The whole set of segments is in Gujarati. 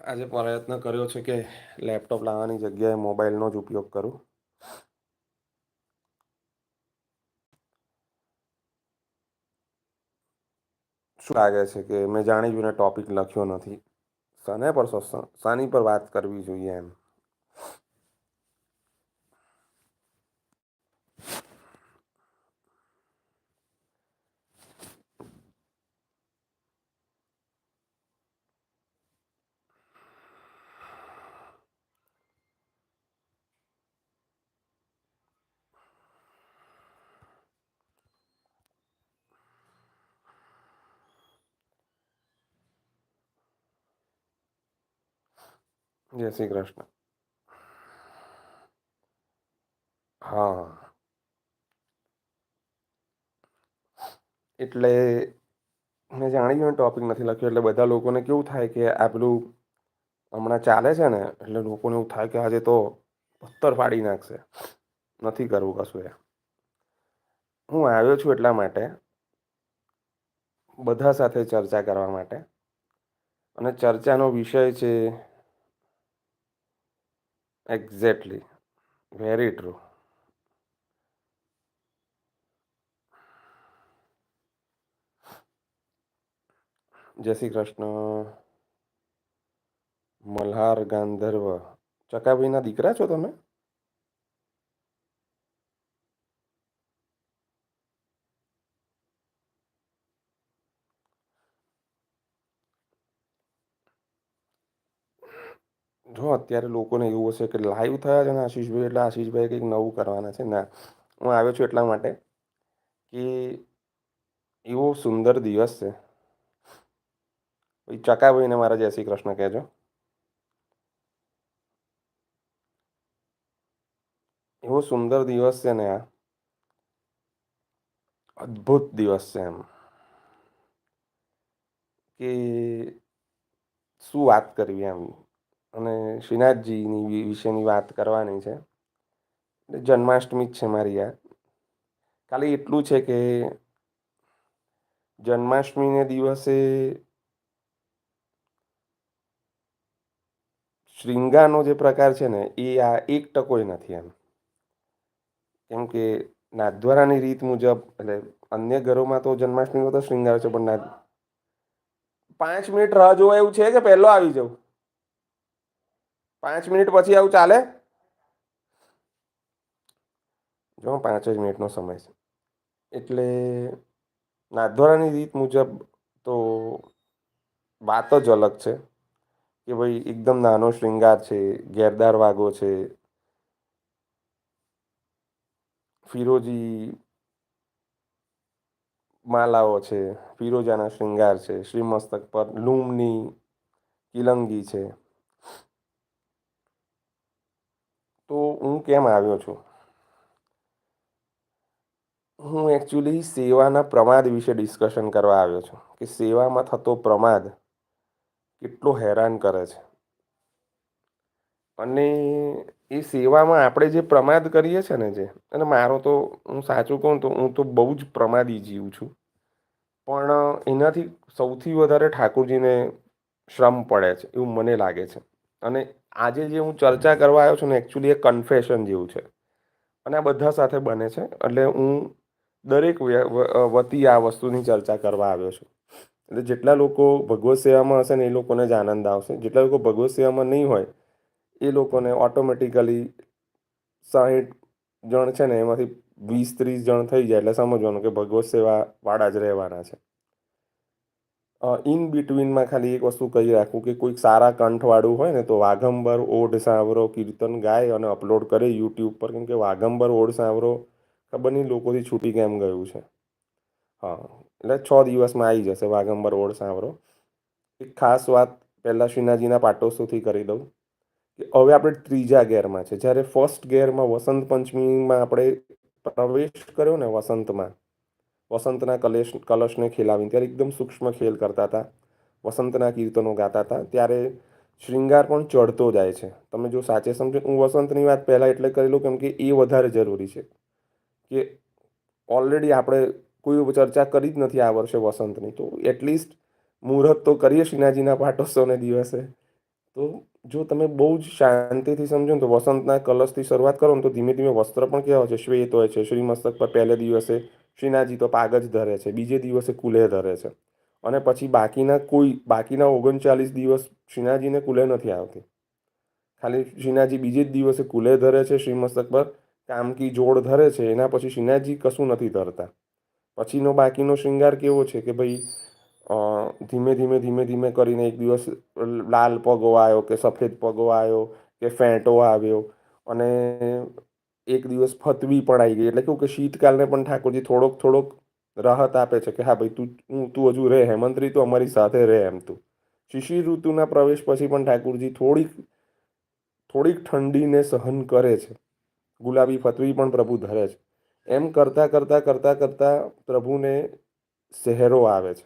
આજે પ્રયત્ન કર્યો છે કે લેપટોપ લાવવાની જગ્યાએ મોબાઈલનો જ ઉપયોગ કરું. શું લાગે છે કે મેં જાણી જોઈને ટોપિક લખ્યો નથી? શને પર શાની પર વાત કરવી જોઈએ એમ? જય શ્રી કૃષ્ણ. હા. એટલે મેં જાણી ટોપિક નથી લખ્યો, એટલે બધા લોકોને કેવું થાય કે આ પેલું હમણાં ચાલે છે ને, એટલે લોકોને એવું થાય કે આજે તો પથ્થર ફાડી નાખશે. નથી કરવું કશું એ હું આવ્યો છું એટલા માટે બધા સાથે ચર્ચા કરવા માટે. અને ચર્ચાનો વિષય છે એક્ઝેક્ટલી વેરી ટ્રુ જય શ્રી કૃષ્ણ મલ્હાર ગાંધર્વ ચકાભાઈના દીકરા છો તમે જો, અત્યારે લોકોને એવું હશે કે લાઈવ થયા છે ને આશીષભાઈ, એટલે આશીષભાઈ કંઈક નવું કરવાના છે. ના, હું આવ્યો છું એટલા માટે કે એવો સુંદર દિવસ છે. ભાઈ, ચકાભાઈને મારા જય શ્રી કૃષ્ણ કહેજો. એવો સુંદર દિવસ છે ને આ. અદ્ભુત દિવસ છે એમ. કે શું વાત કરવી એમ. અને શ્રીનાથજીની વિશેની વાત કરવાની છે. જન્માષ્ટમી જ છે મારી આ ખાલી એટલું છે કે જન્માષ્ટમીને દિવસે શ્રીંગાનો જે પ્રકાર છે ને, એ આ એક ટકોય નથી એમ. કેમ કે નાથદ્વારાની રીત મુજબ, એટલે અન્ય ઘરોમાં તો જન્માષ્ટમીમાં તો શ્રીંગાર છે, પણ પાંચ મિનિટ રાહ જોવા એવું છે કે પહેલો આવી જાઉં પાંચ મિનિટ પછી આવું ચાલે? જો, પાંચ જ મિનિટનો સમય છે. એટલે નાથદ્વારાની રીત મુજબ તો વાત જ અલગ છે કે ભાઈ એકદમ નાનો શ્રૃંગાર છે, ઘેરદાર વાગો છે. ફિરોજી માલાઓ છે, ફિરોજાના શ્રૃંગાર છે, શ્રીમસ્તક પર લૂમની કિલંગી છે. તો હું કેમ આવ્યો છું? હું એકચ્યુઅલી સેવાના પ્રમાદ વિશે ડિસ્કશન કરવા આવ્યો છું કે સેવામાં થતો પ્રમાદ કેટલો હેરાન કરે છે. અને એ સેવામાં આપણે જે પ્રમાદ કરીએ છીએ ને જે, અને મારો તો હું સાચું કહું તો હું તો બહુ જ પ્રમાદી જીવ છું. પણ એનાથી સૌથી વધારે ઠાકોરજીને શ્રમ પડે છે એવું મને લાગે છે. અને આજે જે હું ચર્ચા કરવા આવ્યો છું ને એકચ્યુઅલી એ કન્ફેશન જેવું છે. અને આ બધા સાથે બને છે, એટલે હું દરેક વતી આ વસ્તુની ચર્ચા કરવા આવ્યો છું. એટલે જેટલા લોકો ભગવત સેવામાં હશે ને, એ લોકોને જ આનંદ આવશે. જેટલા લોકો ભગવત સેવામાં નહીં હોય, એ લોકોને ઓટોમેટિકલી સાહીઠ જણ છે ને, એમાંથી વીસ ત્રીસ જણ થઈ જાય. એટલે સમજવાનું કે ભગવત સેવાવાળા જ રહેવાના છે. ઇન બિટવીનમાં ખાલી એક વસ્તુ કહી રાખું કે કોઈક સારા કંઠવાળું હોય ને તો વાઘંબર, ઓઢ, સાંવરો, કીર્તન ગાય અને અપલોડ કરે યુટ્યુબ પર. કેમ કે વાઘંબર, ઓઢ, સાંવરો ખબર નહીં લોકોથી છૂટી કેમ ગયું છે. હા, એટલે છ દિવસમાં આવી જશે વાઘંબર, ઓઢ, સાંવરો. એક ખાસ વાત પહેલાં શ્રીનાજીના પાટોત્સવથી કરી દઉં કે હવે આપણે ત્રીજા ગેરમાં છે. જ્યારે ફર્સ્ટ ગેરમાં વસંત પંચમીમાં આપણે પ્રવેશ કર્યો ને વસંતમાં વસંતના કલેશ, કલશને ખેલાવીને ત્યારે એકદમ સૂક્ષ્મ ખેલ કરતા હતા. વસંતના કીર્તનો ગાતા હતા. ત્યારે શ્રૃંગાર પણ ચડતો જાય છે. તમે જો સાચે સમજો, હું વસંતની વાત પહેલાં એટલે કરેલું કેમ કે એ વધારે જરૂરી છે. કે ઓલરેડી આપણે કોઈ ચર્ચા કરી જ નથી આ વર્ષે વસંતની. તો એટલીસ્ટ મુહૂર્ત તો કરીએ શ્રીનાજીના પાટોત્સવને દિવસે. તો જો તમે બહુ જ શાંતિથી સમજો ને તો વસંતના કલશથી શરૂઆત કરો ને તો ધીમે ધીમે વસ્ત્ર પણ કેવા હોય છે. શ્વેત હોય છે, શ્રીમસ્તક પર પહેલે દિવસે શ્રીનાથજી તો પાગ જ ધરે છે, બીજે દિવસે કુલે ધરે છે. અને પછી બાકીના કોઈ, બાકીના ઓગણચાલીસ દિવસ શ્રીનાથજીને કુલે નથી આવતી. ખાલી શ્રીનાથજી બીજે જ દિવસે કુલે ધરે છે શ્રીમસ્તક પર, કામકી જોડ ધરે છે, એના પછી શ્રીનાથજી કશું નથી ધરતા. પછીનો બાકીનો શૃંગાર કેવો છે કે ભાઈ ધીમે ધીમે ધીમે ધીમે કરીને એક દિવસ લાલ પગો આવ્યો કે સફેદ પગો આવ્યો કે ફેંટો આવ્યો અને એક દિવસ ફતવી પણ આવી ગઈ. એટલે કેવું કે શીતકાલને પણ ઠાકોરજી થોડોક થોડોક રાહત આપે છે કે હા ભાઈ તું તું હજુ રહે, હેમંત્રી તો અમારી સાથે રહે એમ તું. શિશિર ઋતુના પ્રવેશ પછી પણ ઠાકુરજી થોડીક થોડીક ઠંડીને સહન કરે છે. ગુલાબી ફતવી પણ પ્રભુ ધરે છે. એમ કરતાં કરતાં કરતાં કરતાં પ્રભુને શહેરો આવે છે.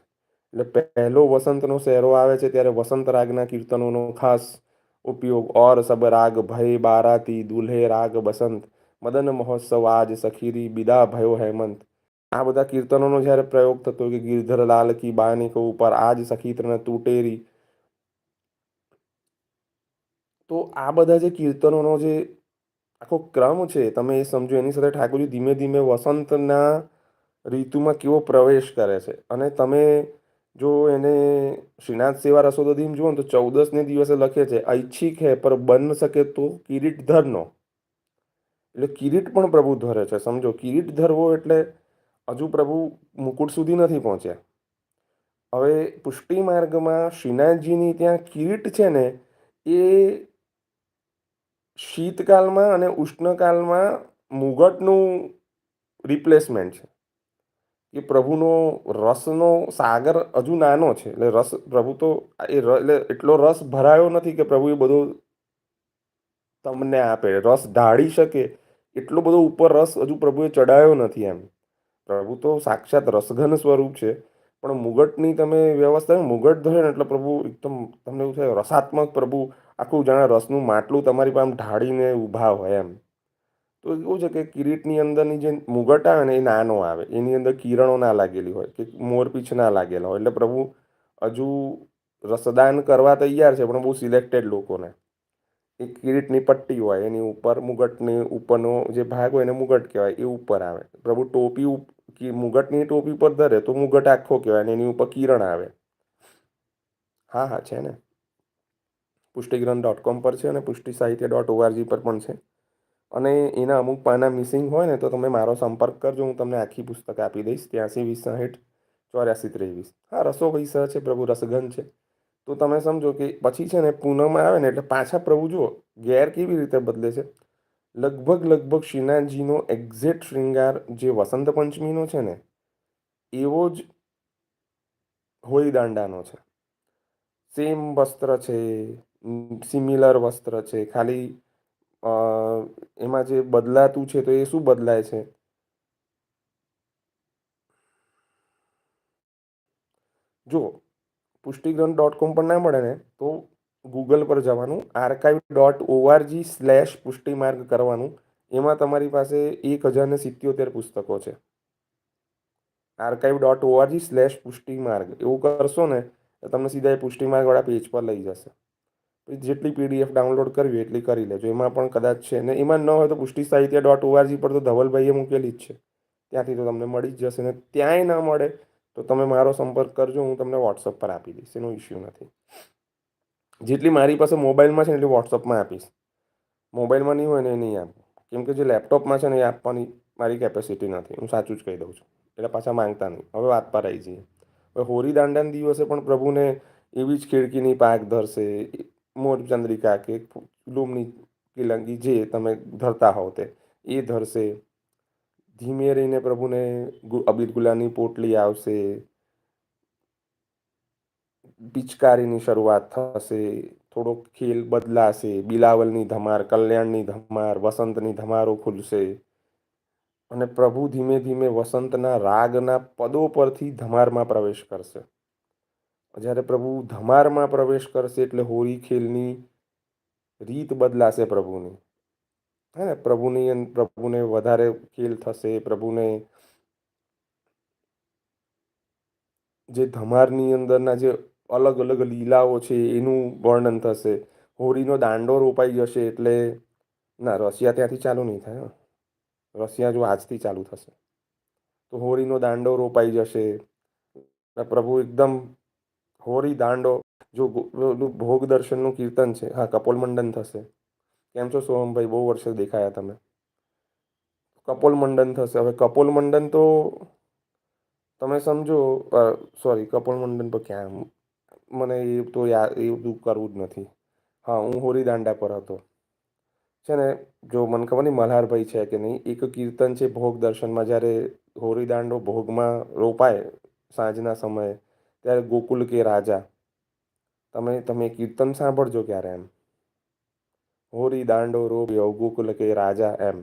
એટલે પહેલો વસંતનો શહેરો આવે છે ત્યારે વસંત રાગના કીર્તનોનો ખાસ ઉપયોગ. ઓર સબ રાગ ભય બારાતી દુલ્હે રાગ બસંત. મદન મહોત્સવ, આજ સખીરી, બિદા ભયો હેમંત. આ બધા કીર્તનોનો જ્યારે પ્રયોગ થતો કે ગિરધર લાલ કી બાનિકો ઉપર આજ સખીત્રને તૂટેરી. તો આ બધા જે કીર્તનોનો જે આખો ક્રમ છે, તમે એ સમજો, એની સાથે ઠાકોરજી ધીમે ધીમે વસંતના ઋતુમાં કેવો પ્રવેશ કરે છે. અને તમે જો એને શ્રીનાથ સેવા રસોદધીમ જુઓ તો ચૌદસને દિવસે લખે છે, ઐચ્છિક હે, પર બન શકે તો કિરીટ ધરનો. એટલે કિરીટ પણ પ્રભુ ધરે છે. સમજો, કિરીટ ધરવો એટલે હજુ પ્રભુ મુકુટ સુધી નથી પહોંચ્યા. હવે પુષ્ટિ માર્ગમાં શ્રીનાથજીની ત્યાં કિરીટ છે ને, એ શીતકાલમાં અને ઉષ્ણકાલમાં મુગટનું રિપ્લેસમેન્ટ છે. કે પ્રભુનો રસનો સાગર હજુ નાનો છે. એટલે રસ, પ્રભુ તો એ એટલે એટલો રસ ભરાયો નથી કે પ્રભુ એ બધો તમને આપે. રસ ઢાળી શકે એટલો બધો ઉપર રસ હજુ પ્રભુએ ચડાયો નથી એમ. પ્રભુ તો સાક્ષાત રસઘન સ્વરૂપ છે, પણ મુગટની તમે વ્યવસ્થા મુગટ ધરે ને એટલે પ્રભુ એકદમ તમને એવું થાય, રસાત્મક પ્રભુ આખું જાણે રસનું માટલું તમારી પાસે ઢાળીને ઊભા હોય એમ. તો એવું છે કે કિરીટની અંદરની જે મુગટ આવે ને એ નાનો આવે, એની અંદર કિરણો ના લાગેલી હોય કે મોરપીછ ના લાગેલા હોય. એટલે પ્રભુ હજુ રસદાન કરવા તૈયાર છે, પણ બહુ સિલેક્ટેડ લોકોને. એ કિરીટની પટ્ટી હોય, એની ઉપર મુગટની ઉપરનો જે ભાગ હોય એને મુગટ કહેવાય, એ ઉપર આવે. પ્રભુ ટોપી મુગટની ટોપી પર ધરે તો મુગટ આખો કહેવાય અને એની ઉપર કિરણ આવે. હા હા, છે ને. પુષ્ટિગ્રંથ ડોટ કોમ પર છે અને પુષ્ટિ સાહિત્ય ડોટ ઓઆરજી પર પણ છે. અને એના અમુક પાના મિસિંગ હોય ને તો તમે મારો સંપર્ક કરજો, હું તમને આખી પુસ્તક આપી દઈશ. ત્યાંસી વીસ સાહીઠ ચોર્યાસી ત્રેવીસ. હા રસો પૈસા છે પ્રભુ રસગન છે. તો તમે સમજો કે પછી છે ને પૂનમ આવે ને એટલે પાછા પ્રભુ જુઓ, ગેર કેવી રીતે બદલે છે? લગભગ લગભગ શ્રીનાથજીનો એક્ઝેક્ટ શ્રૃંગાર જે વસંત પંચમીનો છે ને, એવો જ હોળી દાંડાનો છે. સેમ વસ્ત્ર છે સિમિલર વસ્ત્ર છે, ખાલી એમાં જે બદલાતું છે તો એ શું બદલાય છે? જો પુષ્ટિગ્રંથ ડોટ કોમ પર ના મળે ને, તો ગૂગલ પર જવાનું archive dot O R G slash Pushtimarg કરવાનું. એમાં તમારી પાસે એક હજારને સિત્યોતેર પુસ્તકો છે. Archive dot ORG slash Pushtimarg. એવું કરશો ને, તો તમને સીધા એ પુષ્ટિમાર્ગવાળા પેજ પર લઈ જશે. જેટલી પીડીએફ ડાઉનલોડ કરવી એટલી કરી લેજો. એમાં પણ કદાચ છે ને, એમાં ન હોય તો પુષ્ટિ સાહિત્ય ડોટ ઓઆરજી પર તો ધવલભાઈએ મૂકેલી જ છે. ત્યાંથી તો તમને મળી જ જશે ને. ત્યાંય ન મળે તો તમે મારો સંપર્ક કરજો, હું તમને વોટ્સઅપ પર આપી દઈશ, એનો ઇસ્યુ નથી. જેટલી મારી પાસે મોબાઈલમાં છે એટલી વોટ્સઅપમાં આપીશ. મોબાઈલમાં નહીં હોય ને, એ નહીં આપું. કેમ કે જે લેપટોપમાં છે ને, એ આપવાની મારી કેપેસિટી નથી. હું સાચું જ કહી દઉં છું. એટલે પાછા માંગતા નહીં. હવે વાત પર આવી જઈએ. હવે હોળી દાંડાના દિવસે પણ પ્રભુને એવી જ ખીડકીની પાક ધરશે મોરચંદ્રિકા કે લૂમની કિલંગી જે તમે ધરતા હોવ તે, એ ધરશે. ધીમે રહીને પ્રભુને અબીર ગુલાની પોટલી આવશે. પિચકારીની શરૂઆત થશે. થોડોક ખેલ બદલાશે. બિલાવલની ધમાર, કલ્યાણની ધમાર, વસંતની ધમારો ખુલશે. અને પ્રભુ ધીમે ધીમે વસંતના રાગના પદો પરથી ધમારમાં પ્રવેશ કરશે. જ્યારે પ્રભુ ધમારમાં પ્રવેશ કરશે એટલે હોળી ખેલની રીત બદલાશે પ્રભુની. હે ને? પ્રભુની પ્રભુને વધારે ખીલ થશે, પ્રભુને જે ધમારની અંદરના જે અલગ અલગ લીલાઓ છે, એનું વર્ણન થશે. હોળીનો દાંડો રોપાઈ જશે એટલે ના, રશિયા ત્યાંથી ચાલુ નહીં થાય રશિયા જો આજથી ચાલુ થશે, તો હોળીનો દાંડો રોપાઈ જશે. પ્રભુ એકદમ હોળી દાંડો, જો ભોગ દર્શનનું કીર્તન છે, હા કપોલ મંડન થશે. કેમ છો સોહમભાઈ? બહુ વર્ષે દેખાયા તમે. કપોલ મંડન થશે. હવે કપોલ મંડન તો તમે સમજો સોરી કપોલ મંડન પર ક્યાં? મને એ તો યાદ એ બધું કરવું જ નથી. હા, હું હોળી દાંડા પર હતો. છે ને, જો મને ખબર નહીં મલ્હારભાઈ છે કે નહીં, એક કીર્તન છે ભોગ દર્શનમાં, જ્યારે હોળી દાંડો ભોગમાં રોપાય સાંજના સમયે, ત્યારે ગોકુલ કે રાજા. તમે તમે કીર્તન સાંભળજો ક્યારે એમ. હોરી દાંડો રોબ્યો ગોકુલ કે રાજા એમ.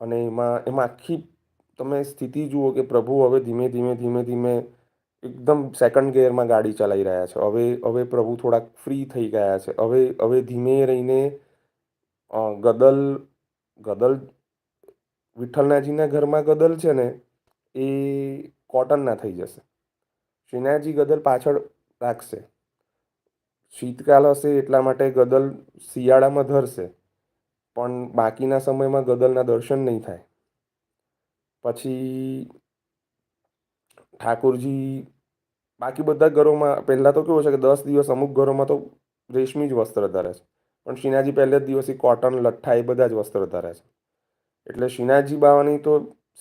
અને એમાં એમાં આખી, તમે સ્થિતિ જુઓ કે પ્રભુ હવે ધીમે ધીમે ધીમે ધીમે એકદમ સેકન્ડ ગિયરમાં ગાડી ચલાવી રહ્યા છે. હવે હવે પ્રભુ થોડાક ફ્રી થઈ ગયા છે. હવે હવે ધીમે રહીને ગદલ ગદલ વિઠ્ઠલનાજીના ઘરમાં ગદલ છે ને, એ કોટનના થઈ જશે. શ્રીનાથજી ગદલ પાછળ રાખશે. શીતકાલ હશે એટલા માટે ગદલ શિયાળામાં ધરશે, પણ બાકીના સમયમાં ગદલના દર્શન નહીં થાય. પછી ઠાકોરજી, બાકી બધા ઘરોમાં, પહેલાં તો કેવું છે કે દસ દિવસ અમુક ઘરોમાં તો રેશમી જ વસ્ત્ર ધરે છે, પણ શિનાજી પહેલે જ દિવસે કોટન, લઠ્ઠા એ બધા જ વસ્ત્ર ધારે છે. એટલે શિનાજી બાવાની તો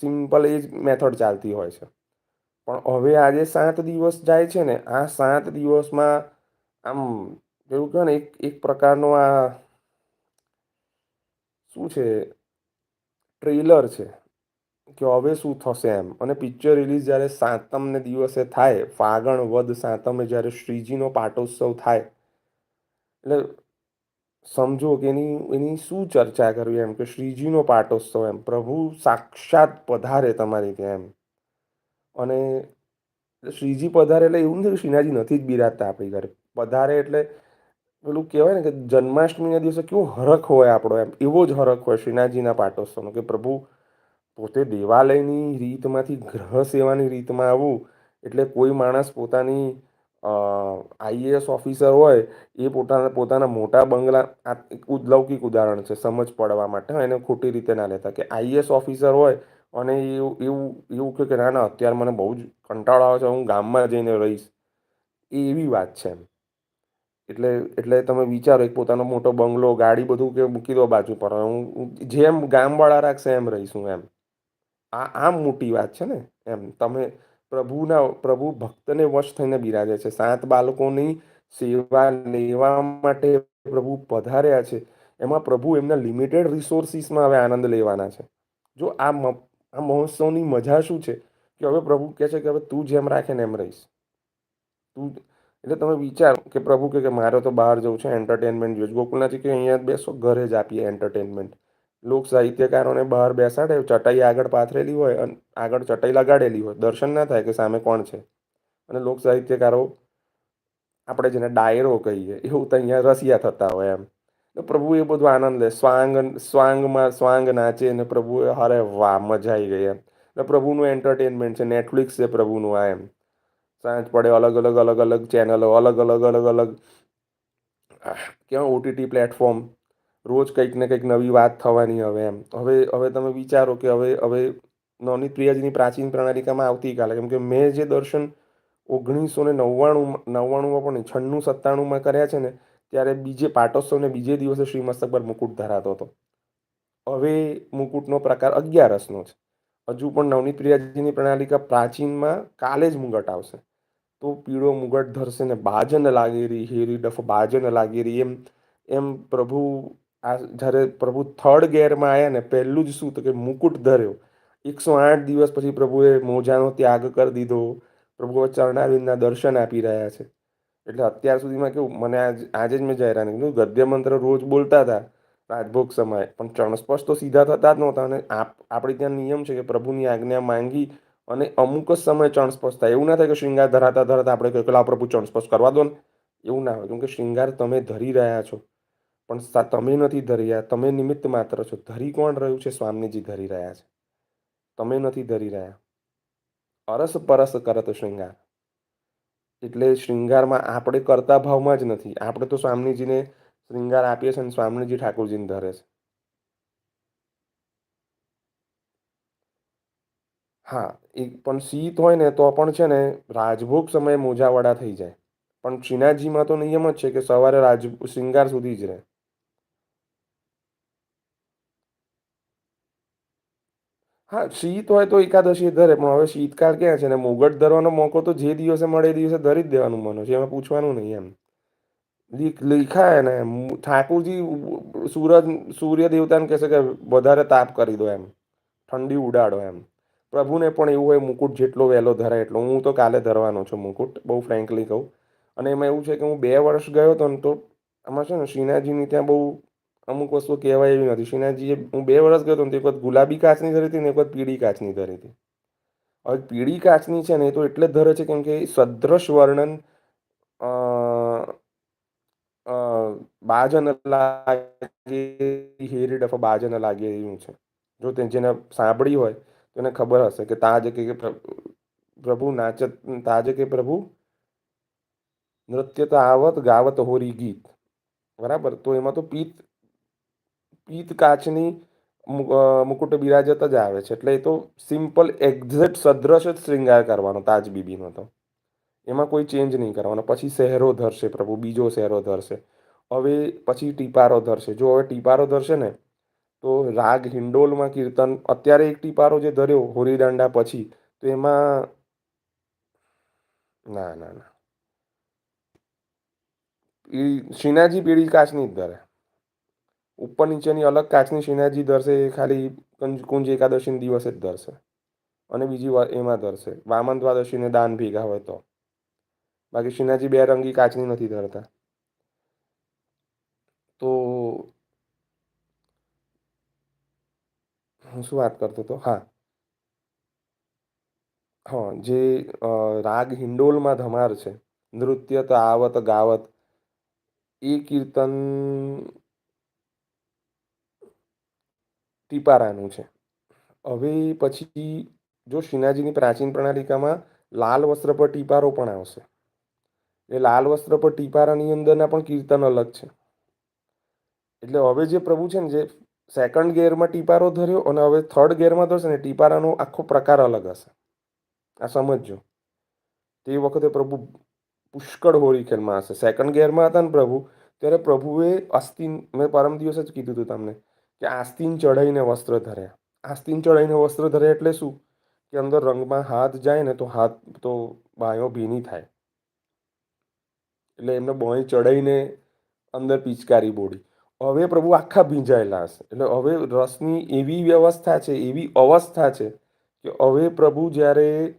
સિમ્પલ એ જ મેથડ ચાલતી હોય છે. પણ હવે આજે સાત દિવસ જાય છે ને, આ સાત દિવસમાં આમ એવું કહે ને, એક એક પ્રકારનો આ શું છે? ટ્રેલર છે કે હવે શું થશે એમ. અને પિક્ચર રિલીઝ જ્યારે સાતમને દિવસે થાય, ફાગણ વદ સાતમે જ્યારે શ્રીજીનો પાટોત્સવ થાય, એટલે સમજો કે એની એની શું ચર્ચા કરવી એમ કે શ્રીજીનો પાટોત્સવ એમ. પ્રભુ સાક્ષાત પધારે તમારી ત્યાં એમ. અને શ્રીજી પધારે એટલે એવું નથી કે શ્રીનાજી નથી જ બિરાજતા આપણી ઘરે. પધારે એટલે પેલું કહેવાય ને કે જન્માષ્ટમીના દિવસે કેવો હરખ હોય આપણો એમ, એવો જ હરખ હોય શ્રીનાથજીના પાટોત્સવનો કે પ્રભુ પોતે દેવાલયની રીતમાંથી ગ્રહ સેવાની રીતમાં આવવું એટલે કોઈ માણસ પોતાની આઈએએસ ઓફિસર હોય, એ પોતાના પોતાના મોટા બંગલા, આ લૌકિક ઉદાહરણ છે, સમજ પડવા માટે એને ખોટી રીતે ના લેતા. કે આઈએએસ ઓફિસર હોય અને એવું એવું એવું કે ના ના, અત્યારે મને બહુ જ કંટાળો આવે છે, હું ગામમાં જઈને રહીશ. એ એવી વાત છે એમ. એટલે એટલે તમે વિચારો, એક પોતાનો મોટો બંગલો, ગાડી બધું કે મૂકી દો બાજુ પર. હું જેમ ગામવાળા રાખશે એમ રહીશું એમ. આ આમ મોટી વાત છે ને એમ. તમે પ્રભુના, પ્રભુ ભક્તને વશ થઈને બિરાજે છે. સાત બાળકોની સેવા લેવા માટે પ્રભુ પધાર્યા છે. એમાં પ્રભુ એમના લિમિટેડ રિસોર્સિસમાં હવે આનંદ લેવાના છે. જો આ આ મહોત્સવની મજા શું છે? કે હવે પ્રભુ કહે છે કે હવે તું જેમ રાખે ને એમ રહીશ. તું એટલે તમે વિચારો કે પ્રભુ કે મારે તો બહાર જવું છે એન્ટરટેનમેન્ટ જોઈએ. ગોકુલનાથજી કે અહીંયા બેસો, ઘરે જ આપીએ એન્ટરટેનમેન્ટ લોક સાહિત્યકારોને બહાર બેસાડે, ચટાઈ આગળ પાથરેલી હોય અને આગળ ચટાઈ લગાડેલી હોય. દર્શન ના થાય કે સામે કોણ છે? અને લોક સાહિત્યકારો આપણે જેને ડાયરો કહીએ, એવું તો અહીંયા રસિયા થતા હોય એમ. તો પ્રભુ એ બધું આનંદ લે. સ્વાંગ, સ્વાંગમાં સ્વાંગ નાચે અને પ્રભુએ અરે વાહ, મજા આવી ગઈ એમ. એટલે પ્રભુનું એન્ટરટેનમેન્ટ છે નેટફ્લિક્સ છે પ્રભુનું આ એમ. સાંજ પડે અલગ અલગ અલગ અલગ ચેનલો અલગ અલગ અલગ અલગ કેવા ઓટીટી પ્લેટફોર્મ રોજ કંઈક ને કંઈક નવી વાત થવાની હવે એમ હવે હવે તમે વિચારો કે હવે હવે નવનીત પ્રિયાજીની પ્રાચીન પ્રણાલિકામાં આવતીકાલે કેમ કે મેં જે દર્શન ઓગણીસો ને નવ્વાણું નવ્વાણુંમાં પણ છન્નું સત્તાણુંમાં કર્યા છે ને, ત્યારે બીજે પાટોત્સવને બીજે દિવસે શ્રી મસ્તક પર મુકુટ ધરાતો હતો. હવે મુકુટનો પ્રકાર અગિયારસનો છે. હજુ પણ નવનીત પ્રિયાજીની પ્રણાલિકા પ્રાચીનમાં કાલે જ મુગટ આવશે. તો પીળો મુગટ ધરશે ને બાજન લાગેરી હેરી ડફ બાજન લાગેરી એમ એમ પ્રભુ આ જ્યારે પ્રભુ થર્ડ ગેરમાં આવ્યા ને પહેલું જ શું તો કે મુકુટ ધર્યો. એકસો આઠ દિવસ પછી પ્રભુએ મોજાનો ત્યાગ કરી દીધો. પ્રભુ ચરણારવિંદના દર્શન આપી રહ્યા છે. એટલે અત્યાર સુધીમાં કેવું, મને આજ, આજે જ મેં જાહેરાત કીધું ગદ્ય મંત્ર રોજ બોલતા હતા રાજભોગ સમયે. પણ ચરણસ્પર્શ તો સીધા થતા જ નહોતા અને આપ, આપણે ત્યાં નિયમ છે કે પ્રભુની આજ્ઞા માંગી અને અમુક જ સમયે ચણસ્પર્શ થાય. એવું ના થાય કે શ્રૃંગાર ધરાતા ધરાતા આપણે કહ્યું કે પ્રભુ ચણસ્પર્શ કરવા દો ને. એવું ના હોય. કેમ કે શ્રૃંગાર તમે ધરી રહ્યા છો. પણ તમે નથી ધરી રહ્યા તમે નિમિત્ત માત્ર છો. ધરી કોણ રહ્યું છે? સ્વામીજી ધરી રહ્યા છે. તમે નથી ધરી રહ્યા. અરસ પરસ કરત શૃંગાર. એટલે શ્રૃંગારમાં આપણે કરતા ભાવમાં જ નથી. આપણે તો સ્વામીજીને શ્રૃંગાર આપીએ છીએ અને સ્વામીજી ઠાકોરજીને ધરે છે. હા, એ પણ શીત હોય ને તો પણ છે ને રાજભોગ સમયે મોજાવાળા થઈ જાય. પણ શ્રીનાથજીમાં તો નિયમ જ છે કે સવારે રાજ, શિંગાર સુધી જ રહે. હા શીત હોય તો એકાદશી ધરે, પણ હવે શીતકાળ ક્યાં છે ને? મુગટ ધરવાનો મોકો તો જે દિવસે મળે એ દિવસે ધરી જ દેવાનું મનો છે, એમાં પૂછવાનું નહીં એમ. લીખાય ને, ઠાકુરજી સૂરજ, સૂર્ય દેવતાને કહેશે કે વધારે તાપ કરી દો એમ. ઠંડી ઉડાડો એમ. પ્રભુને પણ એવું હોય મુકુટ જેટલો વહેલો ધરાય એટલો. હું તો કાલે ધરવાનો છું મુકુટ, બહુ ફ્રેન્કલી કહું. અને એમાં એવું છે કે હું બે વર્ષ ગયો હતો ને તો આમાં છે ને શ્રીનાથજીની ત્યાં બહુ અમુક વસ્તુ કહેવાય એવી નથી. શ્રીનાથજીએ હું બે વર્ષ ગયો હતો ને તો એક વખત ગુલાબી કાચની ધરી હતી ને એક વખત પીળી કાચની ધરી હતી. હવે પીળી કાચની છે ને એ તો એટલે જ ધરે છે કેમ કે સદ્રશ વર્ણન બાજન લાગે, હેરી ડફા બાજન લાગે એવું છે. જો તે જેને સાંભળી હોય એને ખબર હશે કે તાજ કે પ્રભુ નાચત તાજ કે પ્રભુ? નૃત્ય તો આવત ગાવત હોરી ગીત. બરાબર? તો એમાં તો પિત્ત પીત કાચની મુકુટ બિરાજત જ આવે છે. એટલે એ તો સિમ્પલ એક્ઝેક્ટ સદ્રશ જ શ્રૃંગાર કરવાનો તાજ બીબીનો તો. એમાં કોઈ ચેન્જ નહીં કરવાનો. પછી શહેરો ધરશે પ્રભુ, બીજો શહેરો ધરશે. હવે પછી ટીપારો ધરશે. જો હવે ટીપારો ધરશે ને તો રાગ હિંડોલમાં કીર્તન અત્યારે એક ટીપારો જે ધર્યો હોરીદાંડા પછી, તો એમાં ના ના ના. એ શ્રીનાથજી પીળી કાચની જ ધરે. ઉપર નીચેની અલગ કાચની શ્રીનાથજી ધરશે, એ ખાલી કુંજ એકાદશીના દિવસે જ ધરશે. અને બીજી વાર એમાં ધરશે. વામન દ્વાદશીને દાન ભેગા હોય તો. બાકી શ્રીનાથજી બે રંગી કાચની નથી ધરતા. તો હું શું વાત કરતો હતો? હા. હા, જે રાગ હિંડોલમાં ધમાર છે, નૃત્ય તો આવત ગાવત, એ કીર્તન ટીપારાનું છે. હવે પછી જો શ્રીનાથજીની પ્રાચીન પ્રણાલિકામાં લાલ વસ્ત્ર પર ટીપારો પણ આવશે. એ લાલ વસ્ત્ર પર ટીપારાની અંદરના પણ કીર્તન અલગ છે. એટલે હવે જે પ્રભુ છે ને, જે સેકન્ડ ગિયરમાં ટીપારો ધર્યો અને હવે થર્ડ ગિયરમાં ધરશે ને ટીપારાનો આખો પ્રકાર અલગ હશે. આ સમજજો. તે વખતે પ્રભુ પુષ્કળ હોળી ખેલમાં હશે. સેકન્ડ ગિયરમાં હતા ને પ્રભુ, ત્યારે પ્રભુએ અસ્થિન, મેં પરમ દિવસે જ કીધું હતું તમને કે આસ્તીન ચઢાઈને વસ્ત્ર ધર્યા. આસ્તીન ચઢાઈને વસ્ત્ર ધરે એટલે શું? કે અંદર રંગમાં હાથ જાય ને તો હાથ, તો બાયો ભીની થાય. એટલે એમને બોય ચઢાઈને અંદર પિચકારી બોડી હવે પ્રભુ આખા ભીંજાયેલા હશે. એટલે હવે રસની એવી વ્યવસ્થા છે, એવી અવસ્થા છે કે હવે પ્રભુ જ્યારે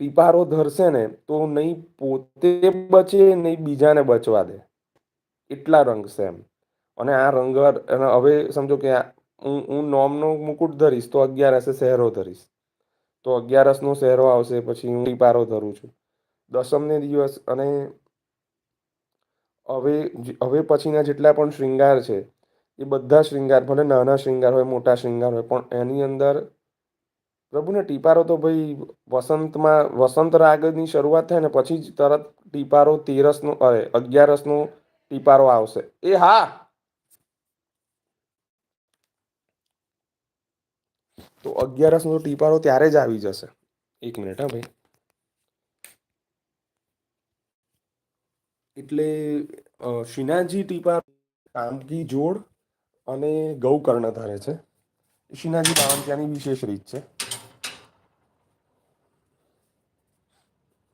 ટીપારો ધરશે ને, તો નહીં પોતે બચે, નહીં બીજાને બચવા દે. એટલા રંગ છે એમ. અને આ રંગ હવે સમજો કે હું હું નોમનો મુકુટ ધરીશ, તો અગિયારસે શહેરો ધરીશ. તો અગિયારસનો શહેરો આવશે, પછી હું ટીપારો ધરું છું. દસમને દિવસ અને હવે હવે પછીના જેટલા પણ શૃંગાર છે, એ બધા શૃંગાર, ભલે નાના શૃંગાર હોય, મોટા શૃંગાર હોય, પણ એની અંદર પ્રભુને ટીપારો તો ભાઈ વસંતમાં, વસંત રાગની શરૂઆત થાય ને પછી જ તરત ટીપારો તેરસનો, અરે, અગિયારસનો ટીપારો આવશે. એ હા! તો અગિયારસનો ટીપારો ત્યારે જ આવી જશે. એક મિનિટ હા ભાઈ. એટલે શ્રીનાથજી ટીપા કામકી જોડ અને ગૌકર્ણ ધરે છે. શ્રીનાથજી બાવન વિશેષ રીત છે.